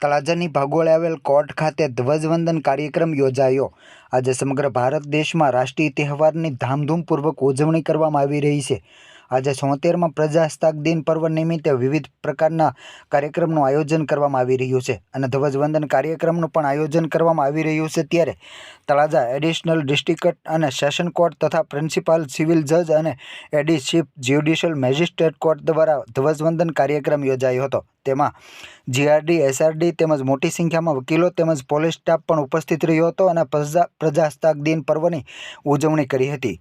તળાજાની ભાગોળે આવેલ કોર્ટ ખાતે ધ્વજવંદન કાર્યક્રમ યોજાયો. આજે સમગ્ર ભારત દેશમાં રાષ્ટ્રીય તહેવારની ધામધૂમપૂર્વક ઉજવણી કરવામાં આવી રહી છે. આજે છોતેરમાં પ્રજાસત્તાક દિન પર્વ નિમિત્તે વિવિધ પ્રકારના કાર્યક્રમનું આયોજન કરવામાં આવી રહ્યું છે અને ધ્વજવંદન કાર્યક્રમનું પણ આયોજન કરવામાં આવી રહ્યું છે ત્યારે તળાજા એડિશનલ ડિસ્ટ્રિક્ટ અને સેશન કોર્ટ તથા પ્રિન્સિપાલ સિવિલ જજ અને એડી ચીફ જ્યુડિશિયલ મેજિસ્ટ્રેટ કોર્ટ દ્વારા ધ્વજવંદન કાર્યક્રમ યોજાયો હતો. તેમાં જીઆરડી, એસઆરડી તેમજ મોટી સંખ્યામાં વકીલો તેમજ પોલીસ સ્ટાફ પણ ઉપસ્થિત રહ્યો હતો અને પ્રજા, પ્રજાસત્તાક દિન પર્વની ઉજવણી કરી હતી.